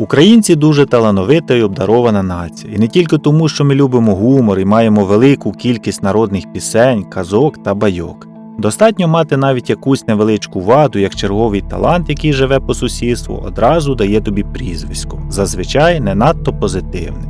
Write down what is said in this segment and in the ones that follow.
Українці дуже талановита і обдарована нація, і не тільки тому, що ми любимо гумор і маємо велику кількість народних пісень, казок та байок. Достатньо мати навіть якусь невеличку ваду, як черговий талант, який живе по сусідству, одразу дає тобі прізвисько, зазвичай не надто позитивне.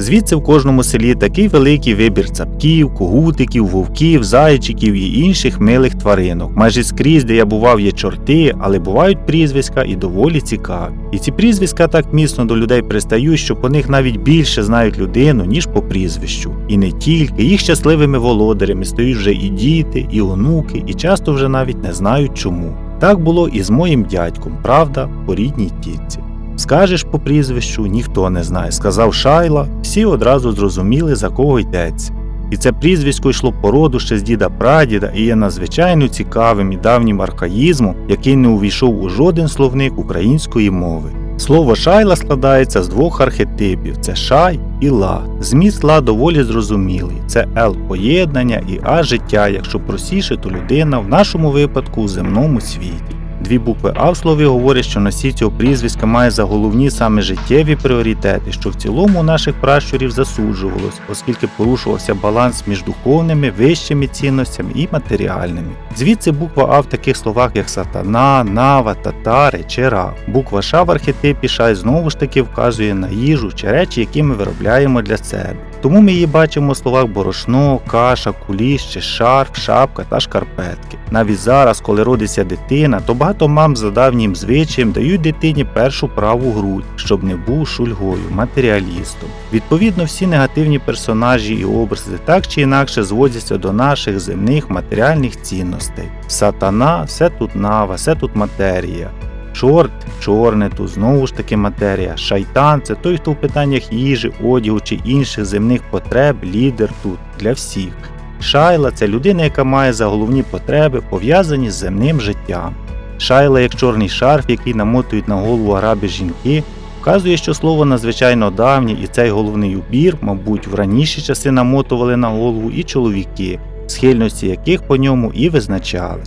Звідси в кожному селі такий великий вибір цапків, когутиків, вовків, зайчиків і інших милих тваринок. Майже скрізь, де я бував, є чорти, але бувають прізвиська і доволі цікаві. І ці прізвиська так міцно до людей пристають, що по них навіть більше знають людину, ніж по прізвищу. І не тільки їх щасливими володарями стають вже і діти, і онуки, і часто вже навіть не знають чому. Так було і з моїм дядьком, правда, по рідній тітці. Скажеш по прізвищу, ніхто не знає. Сказав Шайла, всі одразу зрозуміли, за кого йдеться. І це прізвисько йшло по роду ще з діда прадіда і є надзвичайно цікавим і давнім архаїзмом, який не увійшов у жоден словник української мови. Слово шайла складається з двох архетипів: це шай і ла. Зміст ла доволі зрозумілий. Це Л поєднання і А життя, якщо простіше, то людина в нашому випадку у земному світі. Дві букви А в слові говорять, що носій цього прізвиська має за головні саме життєві пріоритети, що в цілому у наших пращурів засуджувалось, оскільки порушувався баланс між духовними, вищими цінностями і матеріальними. Звідси буква А в таких словах, як сатана, нава, татари чи раб. Буква Ш в архетипі Шай знову ж таки вказує на їжу чи речі, які ми виробляємо для себе. Тому ми її бачимо у словах борошно, каша, куліш чи шарф, шапка та шкарпетки. Навіть зараз, коли родиться дитина, то багато мам за давнім звичаєм дають дитині першу праву грудь, щоб не був шульгою, матеріалістом. Відповідно, всі негативні персонажі і образи так чи інакше зводяться до наших земних матеріальних цінностей. Сатана все тут нава, все тут матерія. Чорт, чорне тут знову ж таки матерія. Шайтан це той, хто в питаннях їжі, одягу чи інших земних потреб, лідер тут для всіх. Шайла це людина, яка має за головні потреби, пов'язані з земним життям. Шайла, як чорний шарф, який намотують на голову араби жінки, вказує, що слово надзвичайно давнє, і цей головний убір, мабуть, в раніші часи намотували на голову і чоловіки, схильності яких по ньому і визначали.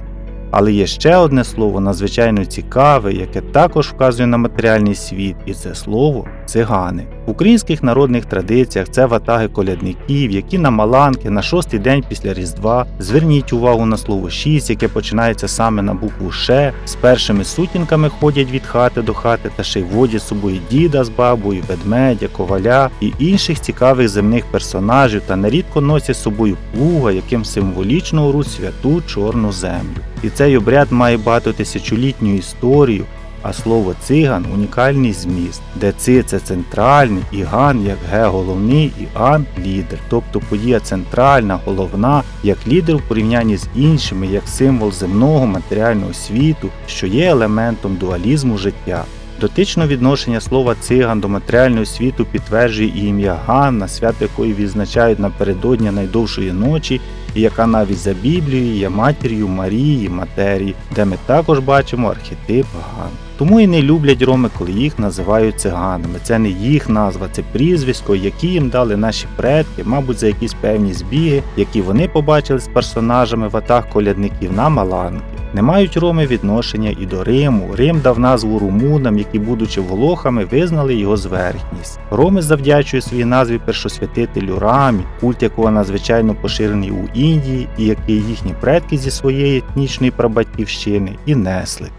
Але є ще одне слово надзвичайно цікаве, яке також вказує на матеріальний світ, і це слово цигани. В українських народних традиціях це ватаги колядників, які на маланки на шостий день після Різдва. Зверніть увагу на слово шість, яке починається саме на букву Ше. З першими сутінками ходять від хати до хати та ще й водять собою діда з бабою, ведмедя, коваля і інших цікавих земних персонажів та нерідко носять з собою плуга, яким символічно оруть святу чорну землю. І цей обряд має багатотисячолітню історію, а слово циган унікальний зміст, де ци це центральний, і ган як ге головний, і ан лідер. Тобто подія центральна, головна, як лідер в порівнянні з іншими, як символ земного матеріального світу, що є елементом дуалізму життя. Дотичне відношення слова циган до матеріального світу підтверджує і ім'я Ганна, свято якої відзначають напередодні найдовшої ночі, і яка навіть за Біблією є матір'ю Марії, матерії, де ми також бачимо архетип Ган. Тому і не люблять роми, коли їх називають циганами. Це не їх назва, це прізвисько, які їм дали наші предки, мабуть, за якісь певні збіги, які вони побачили з персонажами в атах колядників на Маланки. Не мають роми відношення і до Риму. Рим дав назву румунам, які, будучи волохами, визнали його зверхність. Роми завдячують своїй назві першосвятителю Рамі, культ якого надзвичайно поширений у Індії, і який їхні предки зі своєї етнічної прабатьківщини і несли.